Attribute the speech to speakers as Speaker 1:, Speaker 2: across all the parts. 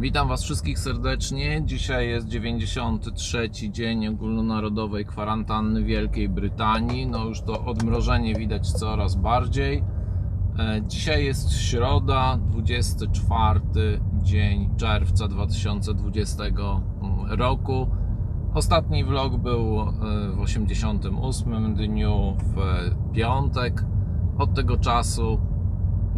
Speaker 1: Witam Was wszystkich serdecznie. Dzisiaj jest 93 dzień ogólnonarodowej kwarantanny Wielkiej Brytanii. No już to odmrożenie widać coraz bardziej. E, Dzisiaj jest środa, 24 dzień czerwca 2020 roku. Ostatni vlog był e, w 88 dniu w piątek. Od tego czasu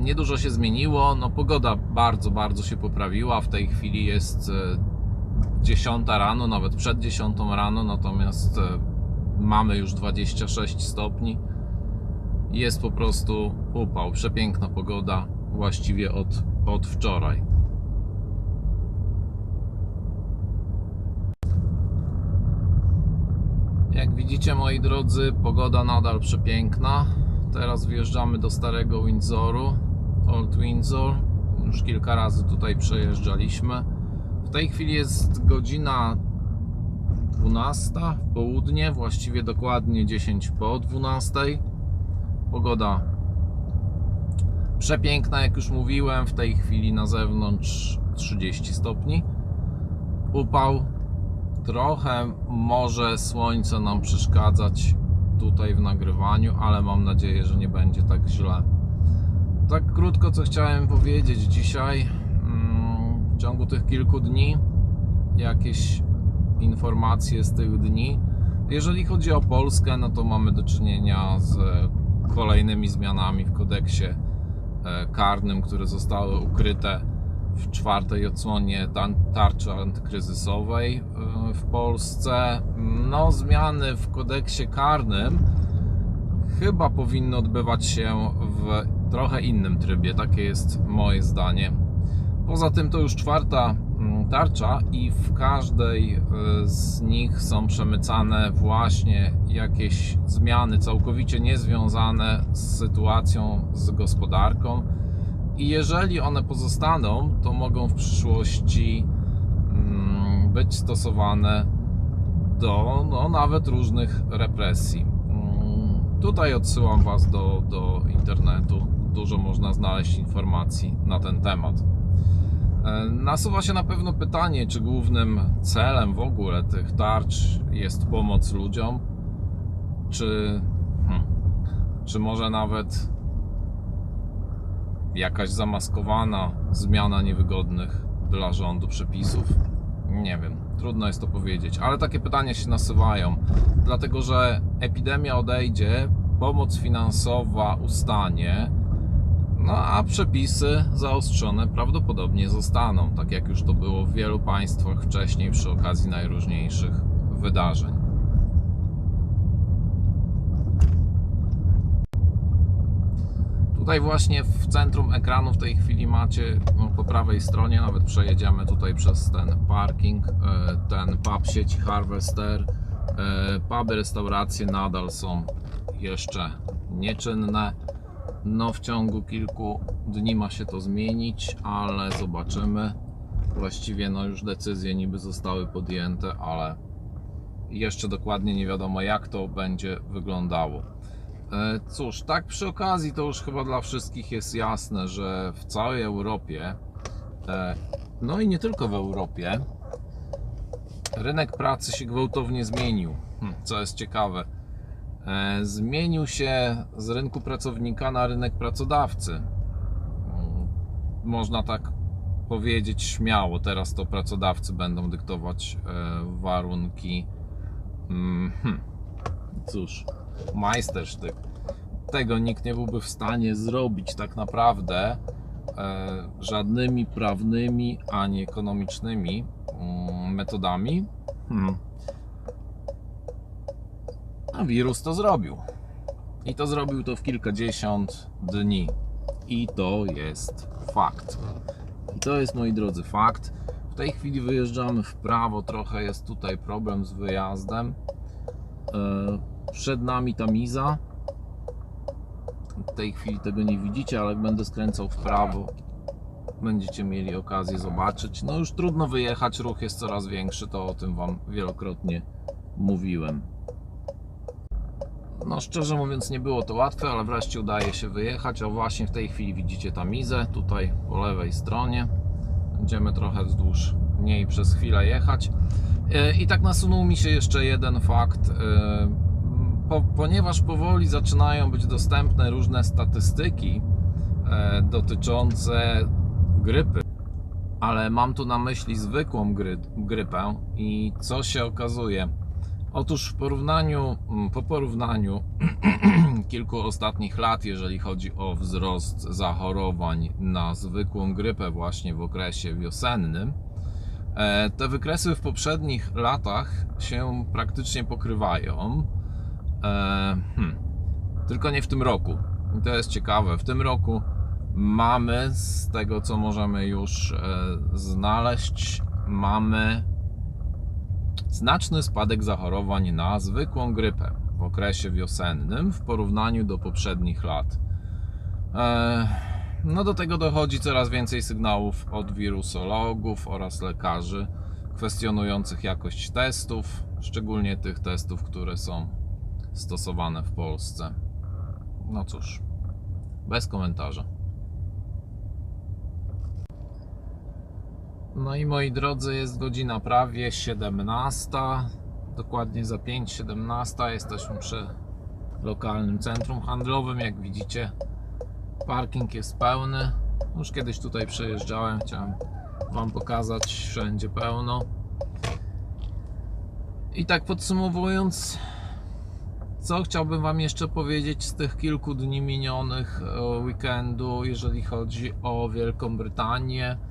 Speaker 1: niedużo się zmieniło. No, pogoda bardzo, bardzo się poprawiła. W tej chwili jest e, 10 rano, nawet przed 10 rano, natomiast e, mamy już 26 stopni. Jest po prostu upał. Przepiękna pogoda właściwie od, od wczoraj. Jak widzicie, moi drodzy, pogoda nadal przepiękna. Teraz wjeżdżamy do starego Windsoru, Old Windsor. Już kilka razy tutaj przejeżdżaliśmy. W tej chwili jest godzina 12 w południe, właściwie dokładnie 10 po 12. Pogoda przepiękna, jak już mówiłem. W tej chwili na zewnątrz 30 stopni. Upał. Trochę może słońce nam przeszkadzać tutaj w nagrywaniu, ale mam nadzieję, że nie będzie tak źle. Tak krótko, co chciałem powiedzieć dzisiaj. Mm, W ciągu tych kilku dni jakieś informacje z tych dni. Jeżeli chodzi o Polskę, no to mamy do czynienia z kolejnymi zmianami w kodeksie e, karnym, które zostały ukryte w czwartej odsłonie tarczy antykryzysowej e, w Polsce. No, zmiany w kodeksie karnym chyba powinny odbywać się w trochę innym trybie. Takie jest moje zdanie. Poza tym to już czwarta mm, tarcza i w każdej e, z nich są przemycane właśnie jakieś zmiany całkowicie niezwiązane z sytuacją, z gospodarką. I jeżeli one pozostaną, to mogą w przyszłości mm, być stosowane do no, nawet różnych represji. Mm, Tutaj odsyłam Was do, do internetu. Dużo można znaleźć informacji na ten temat. E, Nasuwa się na pewno pytanie, czy głównym celem w ogóle tych tarcz jest pomoc ludziom, czy, hmm, czy może nawet jakaś zamaskowana zmiana niewygodnych dla rządu przepisów? Nie wiem, trudno jest to powiedzieć, ale takie pytania się nasuwają, dlatego że epidemia odejdzie, pomoc finansowa ustanie, no a przepisy zaostrzone prawdopodobnie zostaną, tak jak już to było w wielu państwach wcześniej przy okazji najróżniejszych wydarzeń. Tutaj właśnie w centrum ekranu w tej chwili macie no, po prawej stronie, nawet przejedziemy tutaj przez ten parking, e, ten pub sieci Harvester. E, Puby, restauracje nadal są jeszcze nieczynne. No w ciągu kilku dni ma się to zmienić, ale zobaczymy. Właściwie no już decyzje niby zostały podjęte, ale jeszcze dokładnie nie wiadomo jak to będzie wyglądało. E, Cóż, tak przy okazji to już chyba dla wszystkich jest jasne, że w całej Europie, e, no i nie tylko w Europie, rynek pracy się gwałtownie zmienił. Hm, Co jest ciekawe, zmienił się z rynku pracownika na rynek pracodawcy. Można tak powiedzieć śmiało, teraz to pracodawcy będą dyktować e, warunki. Mm, hm, Cóż, majstersztyk. Tego nikt nie byłby w stanie zrobić tak naprawdę e, żadnymi prawnymi ani ekonomicznymi mm, metodami. Hmm. A wirus to zrobił. I to zrobił to w kilkadziesiąt dni. I to jest fakt. I to jest, moi drodzy, fakt. W tej chwili wyjeżdżamy w prawo, trochę jest tutaj problem z wyjazdem. E, Przed nami Tamiza. W tej chwili tego nie widzicie, ale będę skręcał w prawo, będziecie mieli okazję zobaczyć. No już trudno wyjechać, ruch jest coraz większy, to o tym Wam wielokrotnie mówiłem. No szczerze mówiąc nie było to łatwe, ale wreszcie udaje się wyjechać. O właśnie w tej chwili widzicie Tamizę, tutaj po lewej stronie. Będziemy trochę wzdłuż niej przez chwilę jechać. E, I tak nasunął mi się jeszcze jeden fakt. e, Po, ponieważ powoli zaczynają być dostępne różne statystyki e, dotyczące grypy, ale mam tu na myśli zwykłą gry, grypę i co się okazuje? Otóż w porównaniu, mm, po porównaniu kilku ostatnich lat, jeżeli chodzi o wzrost zachorowań na zwykłą grypę właśnie w okresie wiosennym, e, te wykresy w poprzednich latach się praktycznie pokrywają. E, Hmm. Tylko nie w tym roku. I to jest ciekawe. W tym roku mamy, z tego co możemy już e, znaleźć, mamy znaczny spadek zachorowań na zwykłą grypę w okresie wiosennym w porównaniu do poprzednich lat. E, No do tego dochodzi coraz więcej sygnałów od wirusologów oraz lekarzy kwestionujących jakość testów, szczególnie tych testów, które są stosowane w Polsce. No cóż, bez komentarza. No i moi drodzy, jest godzina prawie 17. Dokładnie za 5.17 jesteśmy przy lokalnym centrum handlowym. Jak widzicie, parking jest pełny. Już kiedyś tutaj przejeżdżałem, chciałem Wam pokazać, wszędzie pełno. I tak podsumowując, co chciałbym Wam jeszcze powiedzieć z tych kilku dni minionych e, weekendu, jeżeli chodzi o Wielką Brytanię.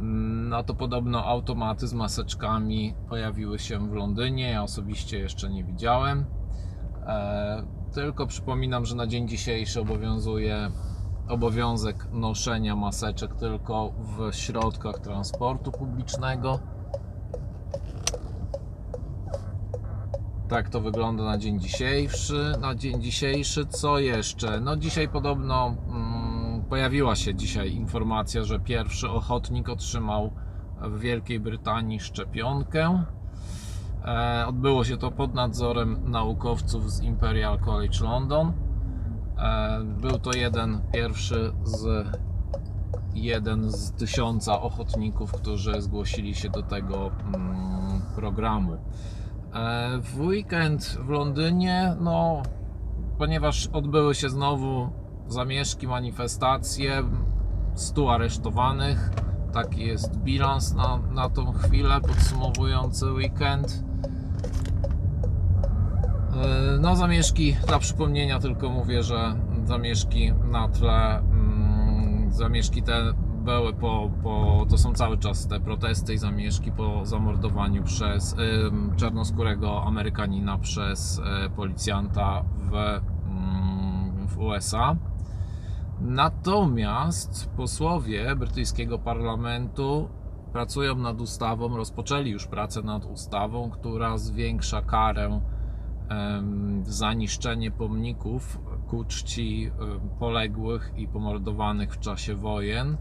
Speaker 1: No to podobno automaty z maseczkami pojawiły się w Londynie. Ja osobiście jeszcze nie widziałem. E, tylko przypominam, że na dzień dzisiejszy obowiązuje obowiązek noszenia maseczek tylko w środkach transportu publicznego. Tak to wygląda na dzień dzisiejszy. Na dzień dzisiejszy co jeszcze? No dzisiaj podobno mm, pojawiła się dzisiaj informacja, że pierwszy ochotnik otrzymał w Wielkiej Brytanii szczepionkę. E, odbyło się to pod nadzorem naukowców z Imperial College London. E, był to jeden pierwszy z jeden z tysiąca ochotników, którzy zgłosili się do tego mm, programu. E, W weekend w Londynie, no, ponieważ odbyły się znowu zamieszki, manifestacje, 100 aresztowanych, taki jest bilans na, na tą chwilę podsumowujący weekend. E, No, zamieszki, dla przypomnienia tylko mówię, że zamieszki na tle, mm, zamieszki te były po, po, to są cały czas te protesty i zamieszki po zamordowaniu przez ym, czarnoskórego Amerykanina przez y, policjanta w, mm, w USA. Natomiast posłowie brytyjskiego parlamentu pracują nad ustawą, rozpoczęli już pracę nad ustawą, która zwiększa karę za niszczenie pomników ku czci poległych i pomordowanych w czasie wojen.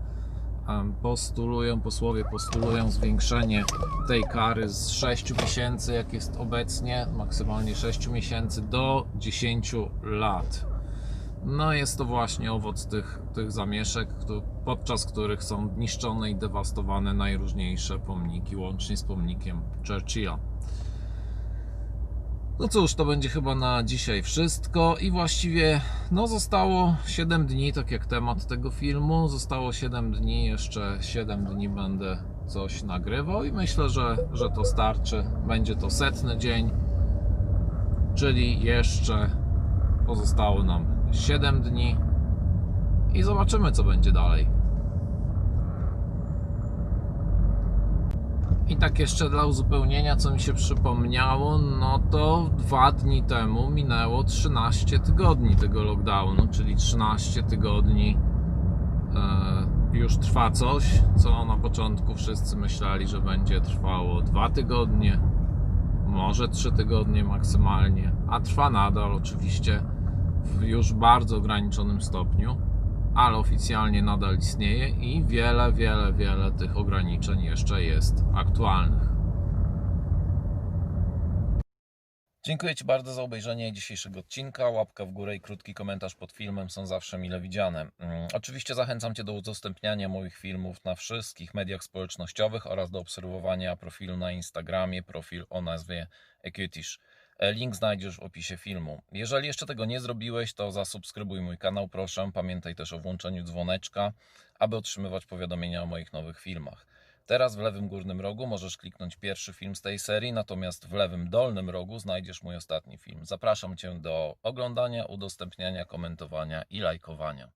Speaker 1: Postulują, posłowie postulują zwiększenie tej kary z 6 miesięcy, jak jest obecnie, maksymalnie 6 miesięcy, do 10 lat. No jest to właśnie owoc tych, tych zamieszek, podczas których są niszczone i dewastowane najróżniejsze pomniki, łącznie z pomnikiem Churchilla. No cóż, to będzie chyba na dzisiaj wszystko i właściwie no zostało 7 dni, tak jak temat tego filmu. Zostało 7 dni, jeszcze 7 dni będę coś nagrywał i myślę, że, że to starczy. Będzie to setny dzień, czyli jeszcze pozostało nam 7 dni i zobaczymy co będzie dalej. I tak jeszcze dla uzupełnienia, co mi się przypomniało, no to dwa dni temu minęło 13 tygodni tego lockdownu, czyli 13 tygodni e, już trwa coś, co na początku wszyscy myśleli, że będzie trwało dwa tygodnie, może trzy tygodnie maksymalnie, a trwa nadal oczywiście w już bardzo ograniczonym stopniu, ale oficjalnie nadal istnieje i wiele, wiele, wiele tych ograniczeń jeszcze jest aktualnych. Dziękuję Ci bardzo za obejrzenie dzisiejszego odcinka. Łapka w górę i krótki komentarz pod filmem są zawsze mile widziane. Mm, Oczywiście zachęcam Cię do udostępniania moich filmów na wszystkich mediach społecznościowych oraz do obserwowania profilu na Instagramie, profil o nazwie Equitish. E, Link znajdziesz w opisie filmu. Jeżeli jeszcze tego nie zrobiłeś, to zasubskrybuj mój kanał, proszę. Pamiętaj też o włączeniu dzwoneczka, aby otrzymywać powiadomienia o moich nowych filmach. Teraz w lewym górnym rogu możesz kliknąć pierwszy film z tej serii, natomiast w lewym dolnym rogu znajdziesz mój ostatni film. Zapraszam Cię do oglądania, udostępniania, komentowania i lajkowania.